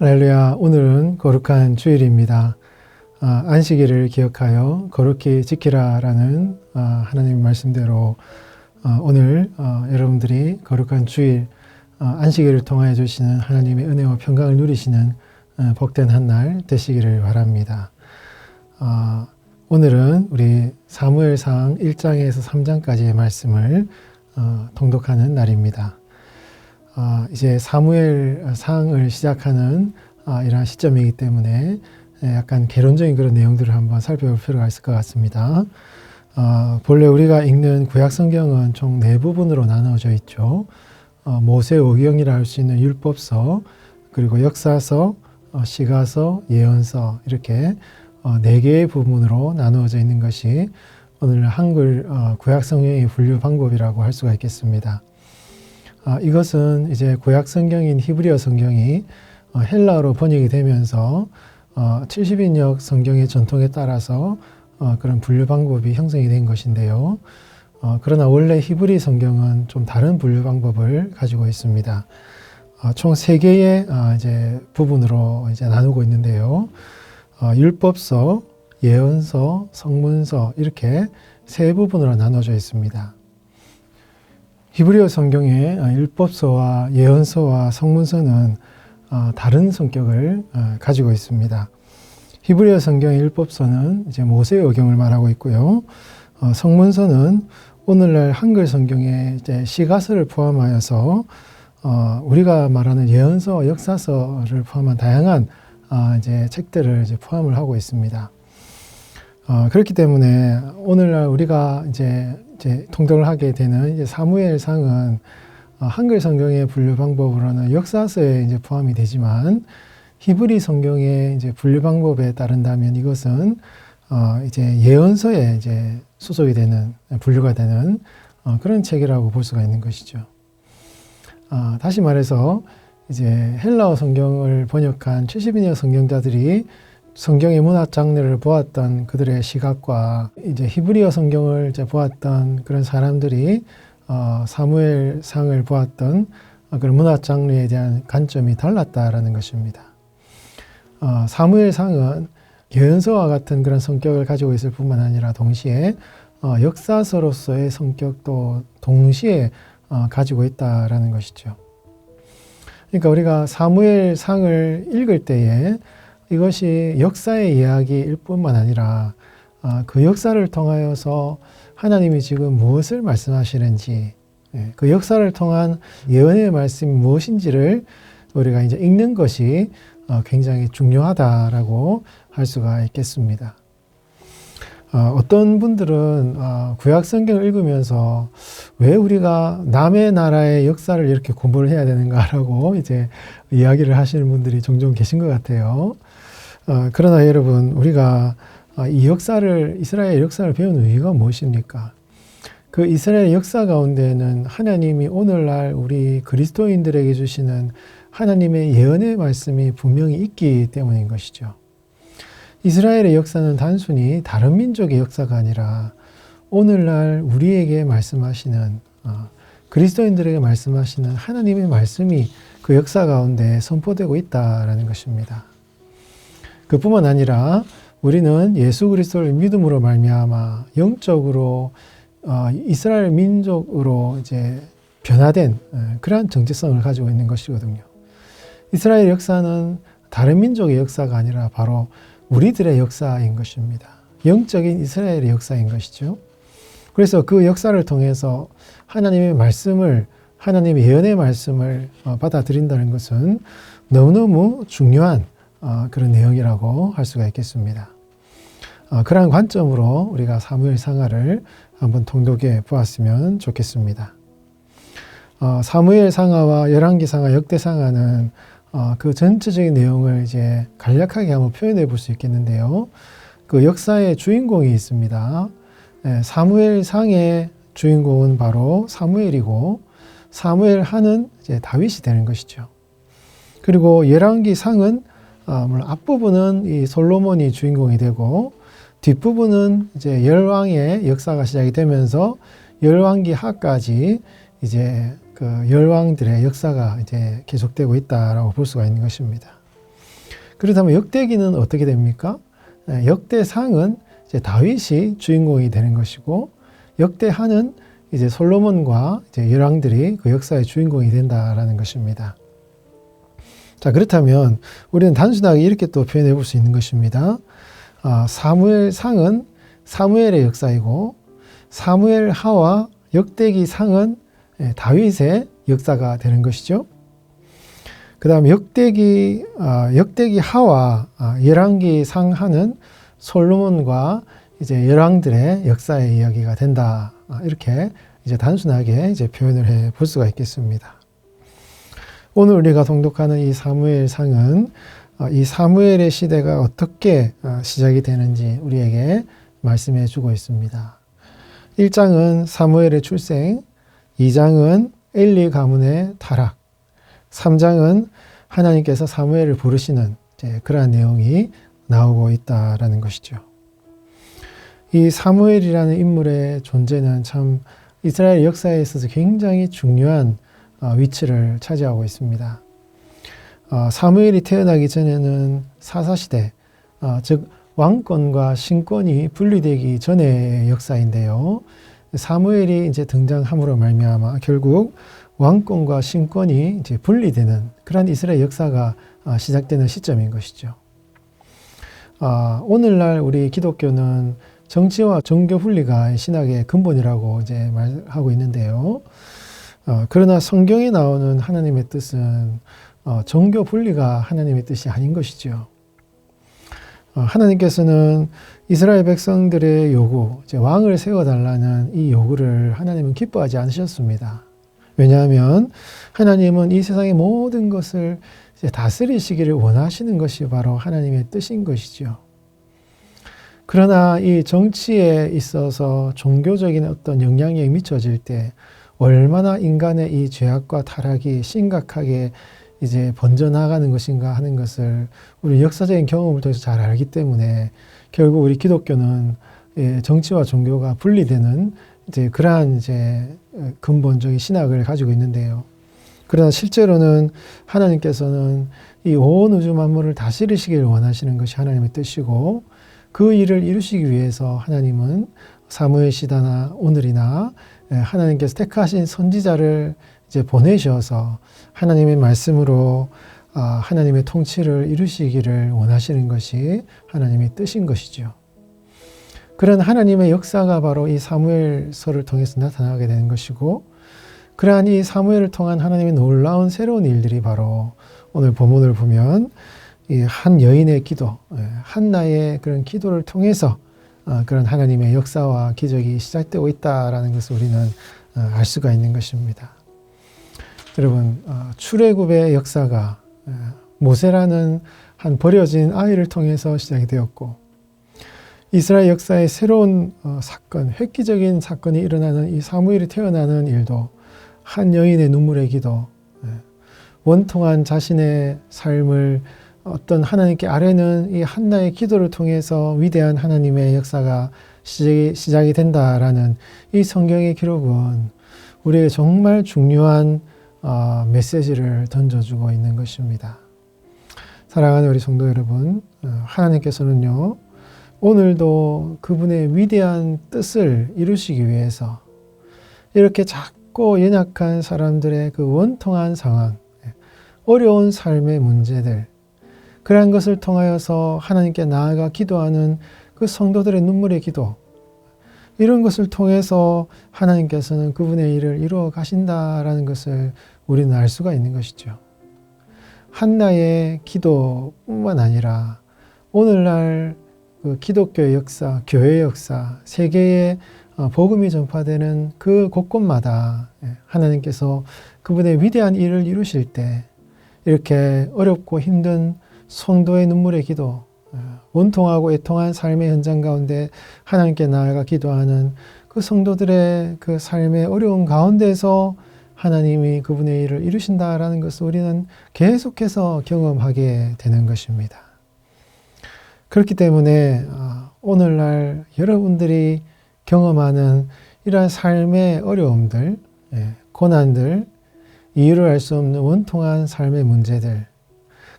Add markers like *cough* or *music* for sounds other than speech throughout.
할렐루야. 오늘은 거룩한 주일입니다. 아, 안식일을 기억하여 거룩히 지키라라는 아, 하나님 말씀대로 아, 오늘 아, 여러분들이 거룩한 주일 아, 안식일을 통하여 주시는 하나님의 은혜와 평강을 누리시는 아, 복된 한 날 되시기를 바랍니다. 아, 오늘은 우리 사무엘상 1장에서 3장까지의 말씀을 어, 통독하는 날입니다. 아, 이제 사무엘 상을 시작하는 아, 이러한 시점이기 때문에 예, 약간 개론적인 그런 내용들을 한번 살펴볼 필요가 있을 것 같습니다. 아, 본래 우리가 읽는 구약 성경은 총 네 부분으로 나누어져 있죠. 어, 모세 오경이라 할 수 있는 율법서, 그리고 역사서, 어, 시가서, 예언서 이렇게 어, 네 개의 부분으로 나누어져 있는 것이 오늘 한글 어, 구약 성경의 분류 방법이라고 할 수가 있겠습니다. 아, 이것은 이제 구약 성경인 히브리어 성경이 어, 헬라어로 번역이 되면서 어, 70인역 성경의 전통에 따라서 어, 그런 분류 방법이 형성이 된 것인데요. 어, 그러나 원래 히브리 성경은 좀 다른 분류 방법을 가지고 있습니다. 어, 총세 개의 어, 이제 부분으로 이제 나누고 있는데요. 어, 율법서, 예언서, 성문서 이렇게 세 부분으로 나눠져 있습니다. 히브리어 성경의 어, 율법서와 예언서와 성문서는 어, 다른 성격을 어, 가지고 있습니다. 히브리어 성경의 율법서는 이제 모세의 의경을 말하고 있고요. 어, 성문서는 오늘날 한글 성경의 이제 시가서를 포함하여서 어, 우리가 말하는 예언서, 역사서를 포함한 다양한 어, 이제 책들을 이제 포함을 하고 있습니다. 어, 그렇기 때문에 오늘날 우리가 이제, 이제 통독을 하게 되는 이제 사무엘상은 어, 한글 성경의 분류 방법으로는 역사서에 이제 포함이 되지만 히브리 성경의 이제 분류 방법에 따른다면 이것은 어, 이제 예언서에 이제 소속이 되는 분류가 되는 어, 그런 책이라고 볼 수가 있는 것이죠. 아, 다시 말해서 이제 헬라어 성경을 번역한 70인여 성경자들이 성경의 문학 장르를 보았던 그들의 시각과 이제 히브리어 성경을 이제 보았던 그런 사람들이 어, 사무엘 상을 보았던 그런 문학 장르에 대한 관점이 달랐다라는 것입니다. 어, 사무엘 상은 예언서와 같은 그런 성격을 가지고 있을 뿐만 아니라 동시에 어, 역사서로서의 성격도 동시에 어, 가지고 있다라는 것이죠. 그러니까 우리가 사무엘 상을 읽을 때에 이것이 역사의 이야기일 뿐만 아니라 어, 그 역사를 통하여서 하나님이 지금 무엇을 말씀하시는지 예, 그 역사를 통한 예언의 말씀이 무엇인지를 우리가 이제 읽는 것이 어, 굉장히 중요하다라고 할 수가 있겠습니다. 어, 어떤 분들은 어, 구약 성경을 읽으면서 왜 우리가 남의 나라의 역사를 이렇게 공부를 해야 되는가라고 *laughs* 이제 이야기를 하시는 분들이 종종 계신 것 같아요. 어, 그러나 여러분 우리가 어, 이 역사를 이스라엘 역사를 배우는 이유가 무엇입니까? 그 이스라엘 역사 가운데는 하나님이 오늘날 우리 그리스도인들에게 주시는 하나님의 예언의 말씀이 분명히 있기 때문인 것이죠. 이스라엘의 역사는 단순히 다른 민족의 역사가 아니라 오늘날 우리에게 말씀하시는 어, 그리스도인들에게 말씀하시는 하나님의 말씀이 그 역사 가운데 선포되고 있다라는 것입니다. 그뿐만 아니라 우리는 예수 그리스도를 믿음으로 말미암아 영적으로 어, 이스라엘 민족으로 이제 변화된 어, 그러한 정체성을 가지고 있는 것이거든요. 이스라엘 역사는 다른 민족의 역사가 아니라 바로 우리들의 역사인 것입니다. 영적인 이스라엘의 역사인 것이죠. 그래서 그 역사를 통해서 하나님의 말씀을 하나님의 예언의 말씀을 어, 받아들인다는 것은 너무너무 중요한 어, 그런 내용이라고 할 수가 있겠습니다. 어, 그러한 관점으로 우리가 사무엘 상하를 한번 통독해 보았으면 좋겠습니다. 사무엘 상하와 열왕기 상하, 역대 상하는 어, 그 전체적인 내용을 이제 간략하게 한번 표현해 볼 수 있겠는데요. 그 역사의 주인공이 있습니다. 네, 사무엘 상의 주인공은 바로 사무엘이고 사무엘 하는 이제 다윗이 되는 것이죠. 그리고 열왕기 상은 어, 물론 앞부분은 이 솔로몬이 주인공이 되고 뒷부분은 이제 열왕의 역사가 시작이 되면서 열왕기 하까지 이제 그 열왕들의 역사가 이제 계속되고 있다라고 볼 수가 있는 것입니다. 그렇다면 역대기는 어떻게 됩니까? 예, 역대상은 이제 다윗이 주인공이 되는 것이고 역대하는 이제 솔로몬과 이제 열왕들이 그 역사의 주인공이 된다라는 것입니다. 자 그렇다면 우리는 단순하게 이렇게 또 표현해 볼 수 있는 것입니다. 아, 사무엘 상은 사무엘의 역사이고 사무엘 하와 역대기 상은 예, 다윗의 역사가 되는 것이죠. 그 다음 역대기 아, 역대기 하와 아, 열왕기 상하는 솔로몬과 이제 열왕들의 역사의 이야기가 된다. 아, 이렇게 이제 단순하게 이제 표현을 해 볼 수가 있겠습니다. 오늘 우리가 동독하는 이 사무엘 상은 어, 이 사무엘의 시대가 어떻게 어, 시작이 되는지 우리에게 말씀해 주고 있습니다. 1장은 사무엘의 출생, 2장은 엘리 가문의 타락, 3장은 하나님께서 사무엘을 부르시는 그러한 내용이 나오고 있다라는 것이죠. 이 사무엘이라는 인물의 존재는 참 이스라엘 역사에 있어서 굉장히 중요한 어, 위치를 차지하고 있습니다. 어, 사무엘이 태어나기 전에는 사사시대, 어, 즉 왕권과 신권이 분리되기 전의 역사인데요. 사무엘이 이제 등장함으로 말미암아 결국 왕권과 신권이 이제 분리되는 그런 이스라엘 역사가 시작되는 시점인 것이죠. 오늘날 우리 기독교는 정치와 종교 분리가 신학의 근본이라고 이제 말하고 있는데요. 어, 그러나 성경에 나오는 하나님의 뜻은 어, 종교 분리가 하나님의 뜻이 아닌 것이죠. 어, 하나님께서는 이스라엘 백성들의 요구, 왕을 세워달라는 이 요구를 하나님은 기뻐하지 않으셨습니다. 왜냐하면 하나님은 이 세상의 모든 것을 다스리시기를 원하시는 것이 바로 하나님의 뜻인 것이죠. 그러나 이 정치에 있어서 종교적인 어떤 영향력이 미쳐질 때 얼마나 인간의 이 죄악과 타락이 심각하게 이제 번져나가는 것인가 하는 것을 우리 역사적인 경험을 통해서 잘 알기 때문에 결국 우리 기독교는 예, 정치와 종교가 분리되는 이제 그러한 이제 근본적인 신학을 가지고 있는데요. 그러나 실제로는 하나님께서는 이 온 우주 만물을 다스리시기를 원하시는 것이 하나님의 뜻이고 그 일을 이루시기 위해서 하나님은 사무엘 시다나 오늘이나 예, 하나님께서 택하신 선지자를 이제 보내셔서 하나님의 말씀으로 아, 하나님의 통치를 이루시기를 원하시는 것이 하나님의 뜻인 것이죠. 그런 하나님의 역사가 바로 이 사무엘서를 통해서 나타나게 되는 것이고, 그러한 이 사무엘을 통한 하나님의 놀라운 새로운 일들이 바로 오늘 본문을 보면 이 한 여인의 기도, 예, 한나의 그런 기도를 통해서 어, 그런 하나님의 역사와 기적이 시작되고 있다라는 것을 우리는 어, 알 수가 있는 것입니다. 여러분 어, 출애굽의 역사가 모세라는 한 버려진 아이를 통해서 시작이 되었고 이스라엘 역사의 새로운 사건, 획기적인 사건이 일어나는 이 사무엘이 태어나는 일도 한 여인의 눈물의 기도, 원통한 자신의 삶을 어떤 하나님께 아뢰는 이 한나의 기도를 통해서 위대한 하나님의 역사가 시작이, 시작이 된다라는 이 성경의 기록은 우리에게 정말 중요한 어, 메시지를 던져주고 있는 것입니다. 사랑하는 우리 성도 여러분, 어, 하나님께서는요, 오늘도 그분의 위대한 뜻을 이루시기 위해서 이렇게 작고 연약한 사람들의 그 원통한 상황, 어려운 삶의 문제들, 그러한 것을 통하여서 하나님께 나아가 기도하는 그 성도들의 눈물의 기도, 이런 것을 통해서 하나님께서는 그분의 일을 이루어 가신다라는 것을 우리는 알 수가 있는 것이죠. 한나의 기도뿐만 아니라 오늘날 그 기독교의 역사, 교회의 역사, 세계에 어, 복음이 전파되는 그 곳곳마다 예, 하나님께서 그분의 위대한 일을 이루실 때 이렇게 어렵고 힘든 성도의 눈물의 기도, 어, 원통하고 애통한 삶의 현장 가운데 하나님께 나아가 기도하는 그 성도들의 그 삶의 어려운 가운데서 하나님이 그분의 일을 이루신다라는 것을 우리는 계속해서 경험하게 되는 것입니다. 그렇기 때문에 어, 오늘날 여러분들이 경험하는 이러한 삶의 어려움들, 예, 고난들, 이유를 알 수 없는 원통한 삶의 문제들,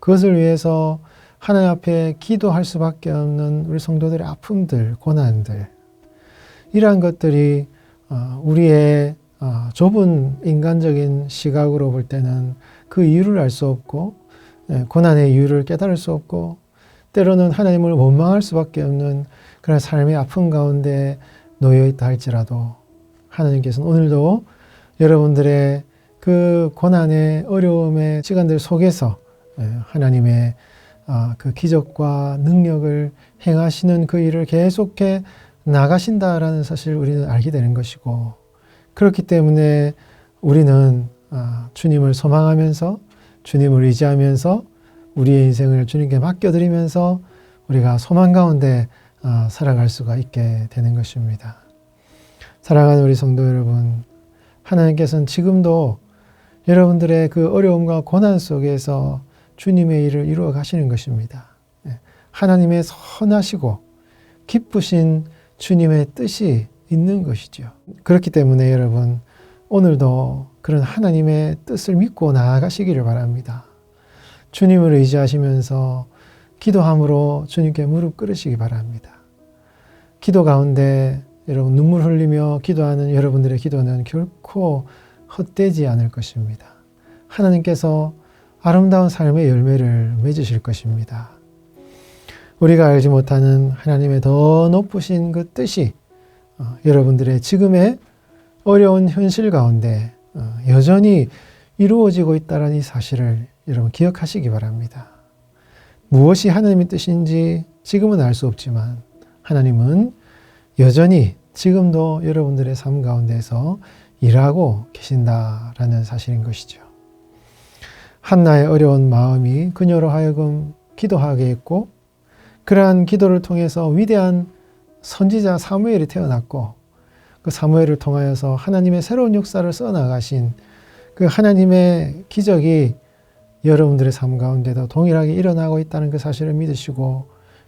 그것을 위해서 하나님 앞에 기도할 수밖에 없는 우리 성도들의 아픔들, 고난들 이러한 것들이 어, 우리의 어, 좁은 인간적인 시각으로 볼 때는 그 이유를 알 수 없고 예, 고난의 이유를 깨달을 수 없고 때로는 하나님을 원망할 수밖에 없는 그런 삶의 아픔 가운데 놓여 있다 할지라도 하나님께서는 오늘도 여러분들의 그 고난의 어려움의 시간들 속에서 예, 하나님의 아, 그 기적과 능력을 행하시는 그 일을 계속해 나가신다라는 사실을 우리는 알게 되는 것이고 그렇기 때문에 우리는 아, 주님을 소망하면서 주님을 의지하면서 우리의 인생을 주님께 맡겨드리면서 우리가 소망 가운데 아, 살아갈 수가 있게 되는 것입니다. 사랑하는 우리 성도 여러분, 하나님께서는 지금도 여러분들의 그 어려움과 고난 속에서 주님의 일을 이루어 가시는 것입니다. 예, 하나님의 선하시고 기쁘신 주님의 뜻이 있는 것이죠. 그렇기 때문에 여러분, 오늘도 그런 하나님의 뜻을 믿고 나아가시기를 바랍니다. 주님을 의지하시면서 기도함으로 주님께 무릎 꿇으시기 바랍니다. 기도 가운데 여러분 눈물 흘리며 기도하는 여러분들의 기도는 결코 헛되지 않을 것입니다. 하나님께서 아름다운 삶의 열매를 맺으실 것입니다. 우리가 알지 못하는 하나님의 더 높으신 그 뜻이 어, 여러분들의 지금의 어려운 현실 가운데 어, 여전히 이루어지고 있다는 이 사실을 여러분 기억하시기 바랍니다. 무엇이 하나님의 뜻인지 지금은 알 수 없지만 하나님은 여전히 지금도 여러분들의 삶 가운데서 일하고 계신다라는 사실인 것이죠. 한나의 어려운 마음이 그녀로 하여금 기도하게 했고 그러한 기도를 통해서 위대한 선지자 사무엘이 태어났고 그 사무엘을 통하여서 하나님의 새로운 역사를 써나가신 그 하나님의 기적이 여러분들의 삶 가운데도 동일하게 일어나고 있다는 그 사실을 믿으시고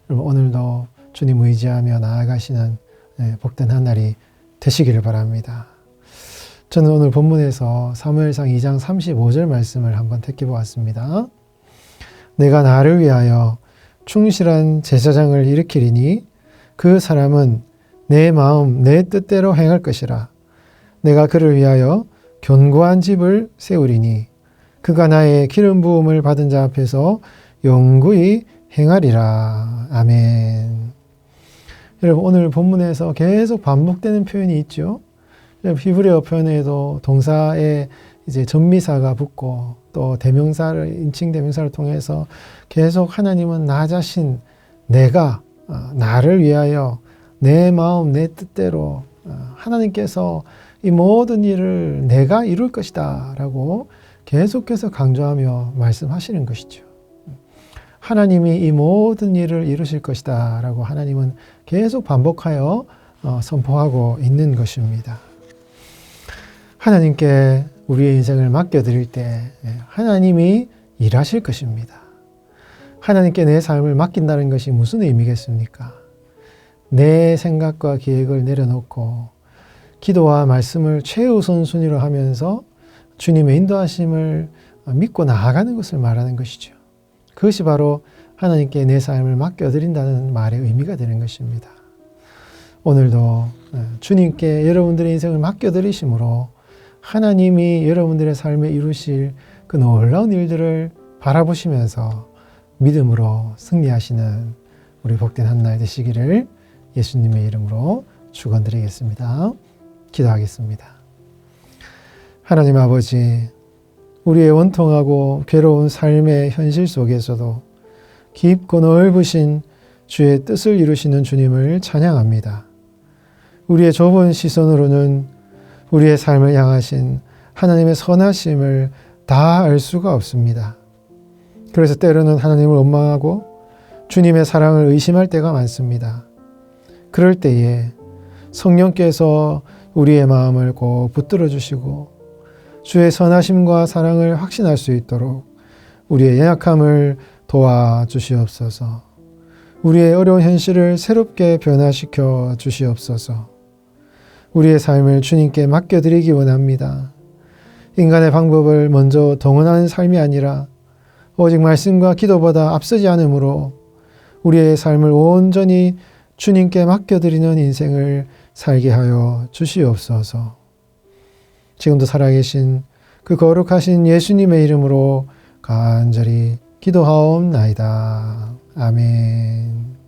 오늘도 주님 의지하며 나아가시는 네, 복된 한 날이 되시기를 바랍니다. 저는 오늘 본문에서 사무엘상 2장 35절 말씀을 한번 택해 보았습니다. 내가 나를 위하여 충실한 제사장을 일으키리니 그 사람은 내 마음 내 뜻대로 행할 것이라 내가 그를 위하여 견고한 집을 세우리니 그가 나의 기름 부음을 받은 자 앞에서 영구히 행하리라. 아멘. 여러분 오늘 본문에서 계속 반복되는 표현이 있죠. 히브리어 표현에도 동사에 이제 전미사가 붙고 또 대명사를 인칭 대명사를 통해서 계속 하나님은 나 자신 내가 어, 나를 위하여 내 마음 내 뜻대로 어, 하나님께서 이 모든 일을 내가 이룰 것이다라고 계속해서 강조하며 말씀하시는 것이죠. 하나님이 이 모든 일을 이루실 것이다 라고 하나님은 계속 반복하여 어, 선포하고 있는 것입니다. 하나님께 우리의 인생을 맡겨드릴 때 예, 하나님이 일하실 것입니다. 하나님께 내 삶을 맡긴다는 것이 무슨 의미겠습니까? 내 생각과 계획을 내려놓고 기도와 말씀을 최우선 순위로 하면서 주님의 인도하심을 믿고 나아가는 것을 말하는 것이죠. 그것이 바로 하나님께 내 삶을 맡겨드린다는 말의 의미가 되는 것입니다. 오늘도 어, 주님께 여러분들의 인생을 맡겨드리심으로 하나님이 여러분들의 삶에 이루실 그 놀라운 일들을 바라보시면서 믿음으로 승리하시는 우리 복된 한날 되시기를 예수님의 이름으로 축원드리겠습니다. 기도하겠습니다. 하나님 아버지, 우리의 원통하고 괴로운 삶의 현실 속에서도 깊고 넓으신 주의 뜻을 이루시는 주님을 찬양합니다. 우리의 좁은 시선으로는 우리의 삶을 향하신 하나님의 선하심을 다 알 수가 없습니다. 그래서 때로는 하나님을 원망하고 주님의 사랑을 의심할 때가 많습니다. 그럴 때에 성령께서 우리의 마음을 꼭 붙들어 주시고 주의 선하심과 사랑을 확신할 수 있도록 우리의 연약함을 도와 주시옵소서. 우리의 어려운 현실을 새롭게 변화시켜 주시옵소서. 우리의 삶을 주님께 맡겨드리기 원합니다. 인간의 방법을 먼저 동원하는 삶이 아니라 오직 말씀과 기도보다 앞서지 않으므로 우리의 삶을 온전히 주님께 맡겨드리는 인생을 살게 하여 주시옵소서. 지금도 살아계신 그 거룩하신 예수님의 이름으로 간절히 기도하옵나이다. 아멘.